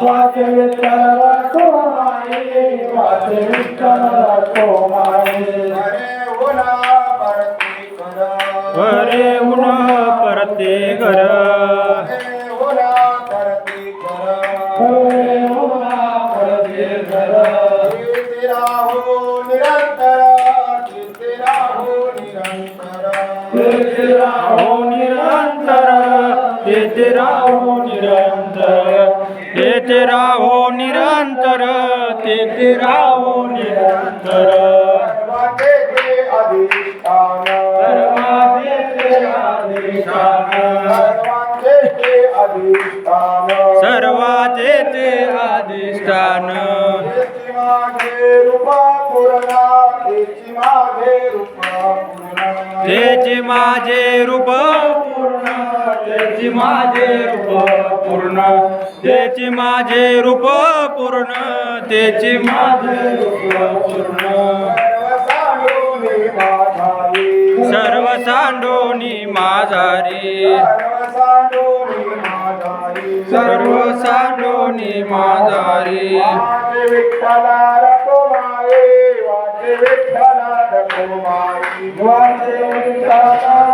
वाचे विठ्ठल रघुमाये वाचे विठ्ठल परती परते घर. ओला परती राहो निरंतर राहो निरंतर तेथे राहो निरंतर. तेथे राहो निरंतर तेथे राहो निरंतर. सर्वाचे ते अधिष्ठान. तेची माझे रूप पूर्ण. तेची माझे रूप पूर्ण त्याची माझे रूप पूर्ण त्याची माझे रूप पूर्ण. सर्व सांडोनी माझारी सर्व सांडोनी माझारी वाटे विठ्ठला